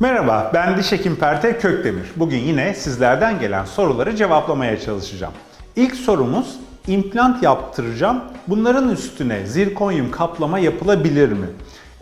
Merhaba, ben Diş Hekim Perte Kökdemir. Bugün yine sizlerden gelen soruları cevaplamaya çalışacağım. İlk sorumuz, implant yaptıracağım. Bunların üstüne zirkonyum kaplama yapılabilir mi?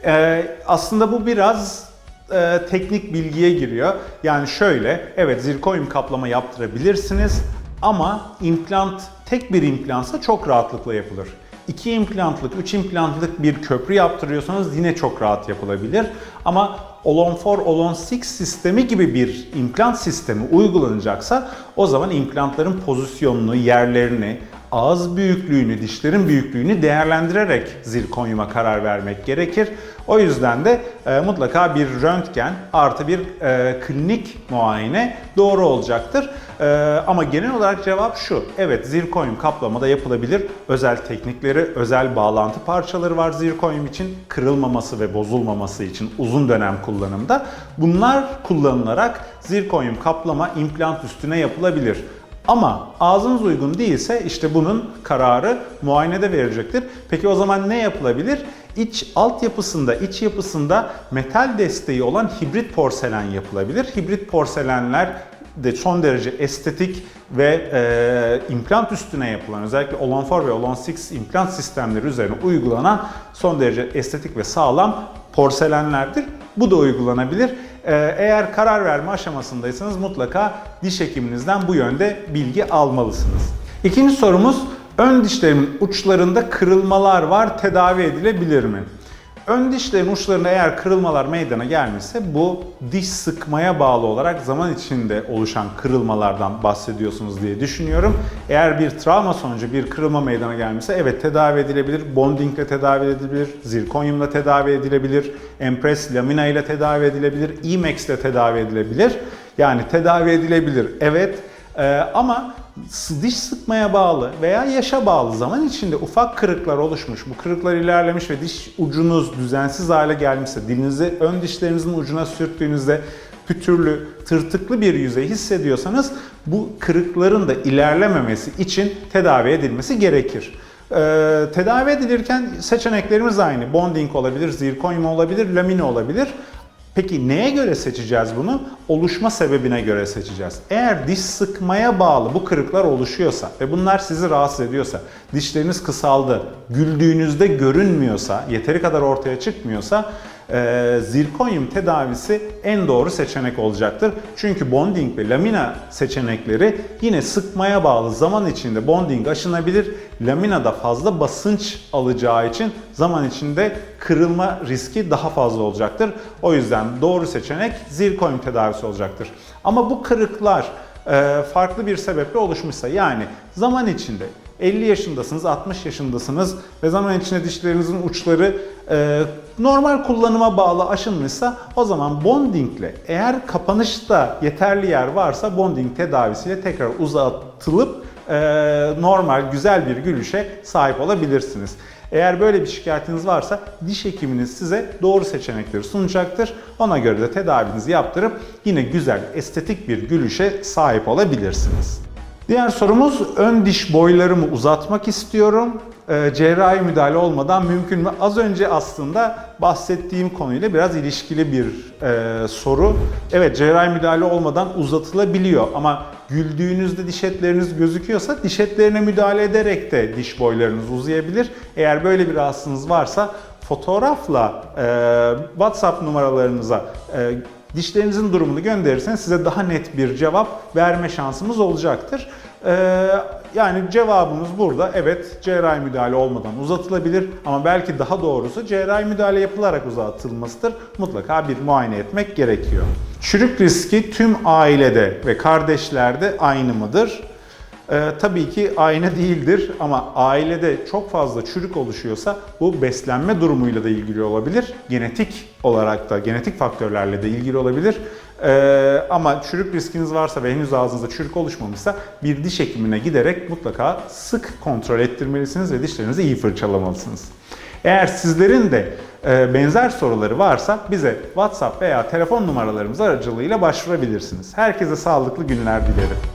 Ee, aslında bu biraz e, teknik bilgiye giriyor. Yani şöyle, evet zirkonyum kaplama yaptırabilirsiniz ama implant tek bir implantsa çok rahatlıkla yapılır. 2 implantlık, 3 implantlık bir köprü yaptırıyorsanız yine çok rahat yapılabilir. Ama Olon 4, Olon 6 sistemi gibi bir implant sistemi uygulanacaksa o zaman implantların pozisyonunu, yerlerini, ağız büyüklüğünü, dişlerin büyüklüğünü değerlendirerek zirkonyuma karar vermek gerekir. O yüzden de e, mutlaka bir röntgen artı bir e, klinik muayene doğru olacaktır. E, ama genel olarak cevap şu. Evet zirkonyum kaplamada yapılabilir. Özel teknikleri, özel bağlantı parçaları var zirkonyum için. Kırılmaması ve bozulmaması için uzun dönem kullanımda. Bunlar kullanılarak zirkonyum kaplama implant üstüne yapılabilir. Ama ağzınız uygun değilse işte bunun kararı muayenede verilecektir. Peki o zaman ne yapılabilir? İç altyapısında, iç yapısında metal desteği olan hibrit porselen yapılabilir. Hibrit porselenler de son derece estetik ve e, implant üstüne yapılan özellikle Olon 4 ve Olon 6 implant sistemleri üzerine uygulanan son derece estetik ve sağlam porselenlerdir. Bu da uygulanabilir. Ee, Eğer karar verme aşamasındaysanız mutlaka diş hekiminizden bu yönde bilgi almalısınız. İkinci sorumuz ön dişlerimin uçlarında kırılmalar var tedavi edilebilir mi? Ön dişlerin uçlarında eğer kırılmalar meydana gelmişse bu diş sıkmaya bağlı olarak zaman içinde oluşan kırılmalardan bahsediyorsunuz diye düşünüyorum. Eğer bir travma sonucu bir kırılma meydana gelmişse evet tedavi edilebilir, bondingle tedavi edilebilir, zirkonyumla tedavi edilebilir, empres lamina ile tedavi edilebilir, imex ile tedavi edilebilir. Yani tedavi edilebilir evet Ee, ama diş sıkmaya bağlı veya yaşa bağlı zaman içinde ufak kırıklar oluşmuş, bu kırıklar ilerlemiş ve diş ucunuz düzensiz hale gelmişse, dilinizi ön dişlerinizin ucuna sürttüğünüzde pütürlü, tırtıklı bir yüzey hissediyorsanız bu kırıkların da ilerlememesi için tedavi edilmesi gerekir. Ee, tedavi edilirken seçeneklerimiz aynı. Bonding olabilir, zirkonyum olabilir, lamine olabilir. Peki neye göre seçeceğiz bunu? Oluşma sebebine göre seçeceğiz. Eğer diş sıkmaya bağlı bu kırıklar oluşuyorsa ve bunlar sizi rahatsız ediyorsa, dişleriniz kısaldı, güldüğünüzde görünmüyorsa, yeteri kadar ortaya çıkmıyorsa e, zirkonyum tedavisi en doğru seçenek olacaktır. Çünkü bonding ve lamina seçenekleri yine sıkmaya bağlı zaman içinde bonding aşınabilir. Laminada fazla basınç alacağı için zaman içinde kırılma riski daha fazla olacaktır. O yüzden doğru seçenek zirkonyum tedavisi olacaktır. Ama bu kırıklar e, farklı bir sebeple oluşmuşsa yani zaman içinde 50 yaşındasınız, 60 yaşındasınız ve zaman içinde dişlerinizin uçları e, normal kullanıma bağlı aşınmışsa o zaman bondingle eğer kapanışta yeterli yer varsa bonding tedavisiyle tekrar uzatılıp e, normal güzel bir gülüşe sahip olabilirsiniz. Eğer böyle bir şikayetiniz varsa diş hekiminiz size doğru seçenekleri sunacaktır. Ona göre de tedavinizi yaptırıp yine güzel, estetik bir gülüşe sahip olabilirsiniz. Diğer sorumuz ön diş boylarımı uzatmak istiyorum. Ee, cerrahi müdahale olmadan mümkün mü? Az önce aslında bahsettiğim konuyla biraz ilişkili bir e, soru. Evet cerrahi müdahale olmadan uzatılabiliyor ama güldüğünüzde diş etleriniz gözüküyorsa diş etlerine müdahale ederek de diş boylarınız uzayabilir. Eğer böyle bir rahatsızlığınız varsa fotoğrafla e, WhatsApp numaralarınıza e, dişlerinizin durumunu gönderirseniz size daha net bir cevap verme şansımız olacaktır. Ee, yani cevabımız burada evet cerrahi müdahale olmadan uzatılabilir ama belki daha doğrusu cerrahi müdahale yapılarak uzatılmasıdır. Mutlaka bir muayene etmek gerekiyor. Çürük riski tüm ailede ve kardeşlerde aynı mıdır? Ee, tabii ki aynı değildir ama ailede çok fazla çürük oluşuyorsa bu beslenme durumuyla da ilgili olabilir. Genetik olarak da, genetik faktörlerle de ilgili olabilir. Ee, ama çürük riskiniz varsa ve henüz ağzınızda çürük oluşmamışsa bir diş hekimine giderek mutlaka sık kontrol ettirmelisiniz ve dişlerinizi iyi fırçalamalısınız. Eğer sizlerin de e, benzer soruları varsa bize WhatsApp veya telefon numaralarımız aracılığıyla başvurabilirsiniz. Herkese sağlıklı günler dilerim.